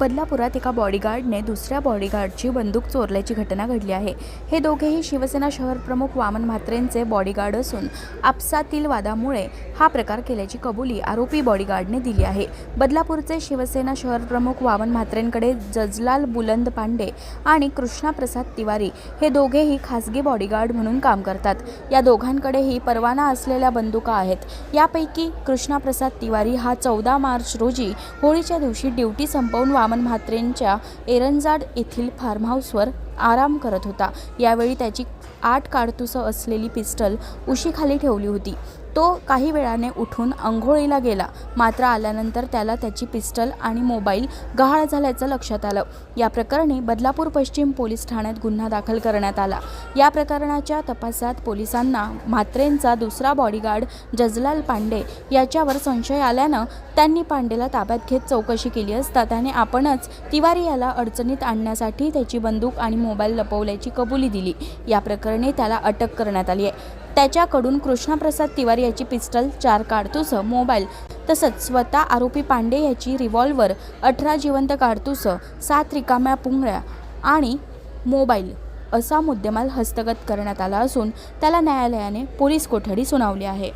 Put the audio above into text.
बदलापुरात एका बॉडीगार्डने दुसऱ्या बॉडीगार्डची बंदूक चोरल्याची घटना घडली आहे. हे दोघेही शिवसेना शहर प्रमुख वामन म्हात्रेंचे बॉडीगार्ड असून आपसातील वादामुळे हा प्रकार केल्याची कबुली आरोपी बॉडीगार्डने दिली आहे. बदलापूरचे शिवसेना शहर प्रमुख वामन म्हात्रेंकडे जजलाल बुलंद पांडे आणि कृष्णा प्रसाद तिवारी हे दोघेही खासगी बॉडीगार्ड म्हणून काम करतात. या दोघांकडेही परवाना असलेल्या बंदुका आहेत. यापैकी कृष्णा प्रसाद तिवारी हा चौदा मार्च रोजी होळीच्या दिवशी ड्युटी संपवून वामन म्हात्रेंच्या एरंजाड येथील फार्म हाऊसवर आराम करत होता. यावेळी त्याची आठ काडतुसं असलेली पिस्टल उशीखाली ठेवली होती. तो काही वेळाने उठून अंघोळीला गेला. मात्र आल्यानंतर त्याला त्याची पिस्टल आणि मोबाईल गहाळ झाल्याचं लक्षात आलं. या प्रकरणी बदलापूर पश्चिम पोलीस ठाण्यात गुन्हा दाखल करण्यात आला. या प्रकरणाच्या तपासात पोलिसांना म्हात्रेंचा दुसरा बॉडीगार्ड जजलाल पांडे याच्यावर संशय आल्यानं त्यांनी पांडेला ताब्यात घेत चौकशी केली असता त्याने आपणच तिवारी याला अडचणीत आणण्यासाठी त्याची बंदूक आणि मोबाईल लपवल्याची कबुली दिली. या प्रकरणी त्याला अटक करण्यात आली आहे. त्याच्याकडून कृष्णाप्रसाद तिवारी याची पिस्टल चार काडतुसं मोबाईल तसंच स्वतः आरोपी पांडे याची रिव्हॉल्वर अठरा जिवंत काडतुसं सात रिकाम्या पुंगळ्या आणि मोबाईल असा मुद्देमाल हस्तगत करण्यात आला असून त्याला न्यायालयाने पोलीस कोठडी सुनावली आहे.